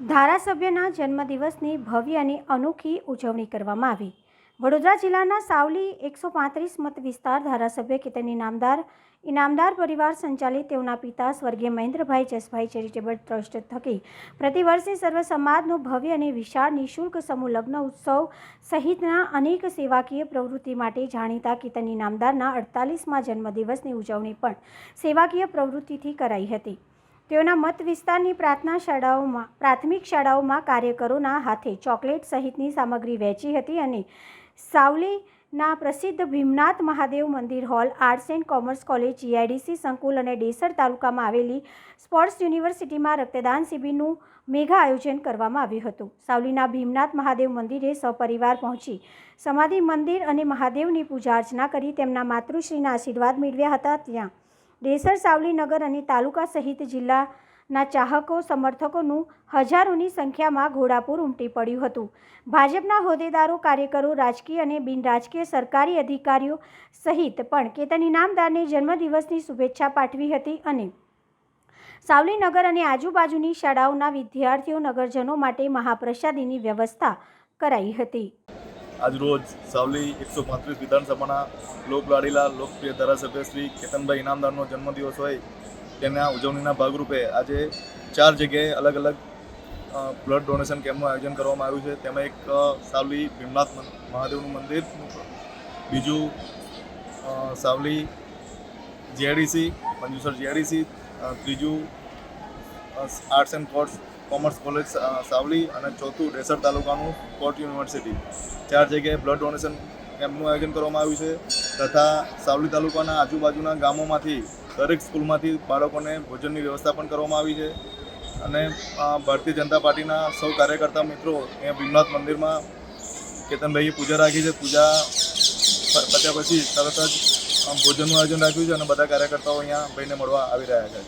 ધારાસભ્યના જન્મદિવસની ભવ્ય અને અનોખી ઉજવણી કરવામાં આવી. વડોદરા જિલ્લાના સાવલી એકસો પાંત્રીસ મત વિસ્તાર ધારાસભ્ય કે તેની નામદાર, ઇનામદાર પરિવાર સંચાલિત તેઓના પિતા સ્વર્ગીય મહેન્દ્રભાઈ જસભાઈ ચેરિટેબલ ટ્રસ્ટ થકી પ્રતિવર્ષે સર્વ સમાજનો ભવ્ય અને વિશાળ નિઃશુલ્ક સમૂહ લગ્ન ઉત્સવ સહિતના અનેક સેવાકીય પ્રવૃત્તિ માટે જાણીતા કીર્તન ઇનામદારના અડતાલીસમાં જન્મદિવસની ઉજવણી પણ સેવાકીય પ્રવૃત્તિથી કરાઈ હતી. તેઓના મત વિસ્તારની પ્રાર્થના શાળાઓમાં, પ્રાથમિક શાળાઓમાં કાર્યકરોના હાથે ચોકલેટ સહિતની સામગ્રી વહેંચી હતી અને સાવલીના પ્રસિદ્ધ ભીમનાથ મહાદેવ મંદિર hall, arts and commerce college, GIDC સંકુલ અને ડેસર તાલુકામાં આવેલી સ્પોર્ટ્સ યુનિવર્સિટીમાં રક્તદાન શિબિરનું મેગા આયોજન કરવામાં આવ્યું હતું. સાવલીના ભીમનાથ મહાદેવ મંદિરે સપરિવાર પહોંચી સમાધિ મંદિર અને મહાદેવની પૂજા અર્ચના કરી તેમના માતૃશ્રીના આશીર્વાદ મેળવ્યા હતા. ત્યાં ડેસર સાવલીનગર અને તાલુકા સહિત જિલ્લાના ચાહકો, સમર્થકોનું હજારોની સંખ્યામાં ઘોડાપુર ઉમટી પડ્યું હતું. ભાજપના હોદ્દેદારો, કાર્યકરો, રાજકીય અને બિનરાજકીય સરકારી અધિકારીઓ સહિત પણ કેતન ઇનામદારને જન્મદિવસની શુભેચ્છા પાઠવી હતી અને સાવલીનગર અને આજુબાજુની શાળાઓના વિદ્યાર્થીઓ, નગરજનો માટે મહાપ્રસાદીની વ્યવસ્થા કરાઈ હતી. આજરોજ સાવલી એકસો પાંત્રીસ વિધાનસભાના લોકલાડીલા લોકપ્રિય ધારાસભ્ય શ્રી કેતનભાઈ ઇનામદારનો જન્મદિવસ હોય તેના ઉજવણીના ભાગરૂપે આજે ચાર જગ્યાએ અલગ અલગ બ્લડ ડોનેશન કેમ્પનું આયોજન કરવામાં આવ્યું છે. તેમાં એક સાવલી ભીમનાથ મહાદેવનું મંદિર, બીજું સાવલી જીઆઈડીસી મંજુસર જીઆઈડીસી ત્રીજું arts and courts, commerce college Savli અને ચોથું ડેસર તાલુકાનું કોર્ટ યુનિવર્સિટી. ચાર જગ્યાએ બ્લડ ડોનેશન કેમ્પનું આયોજન કરવામાં આવ્યું છે તથા સાવલી તાલુકાના આજુબાજુના ગામોમાંથી દરેક સ્કૂલમાંથી બાળકોને ભોજનની વ્યવસ્થા પણ કરવામાં આવી છે. અને ભારતીય જનતા પાર્ટીના સૌ કાર્યકર્તા મિત્રો અહીંયા ભીમનાથ મંદિરમાં કેતનભાઈએ પૂજા રાખી છે. પૂજા પત્યા પછી તરત જ ભોજનનું આયોજન રાખ્યું છે અને બધા કાર્યકર્તાઓ અહીંયા ભાઈને મળવા આવી રહ્યા છે.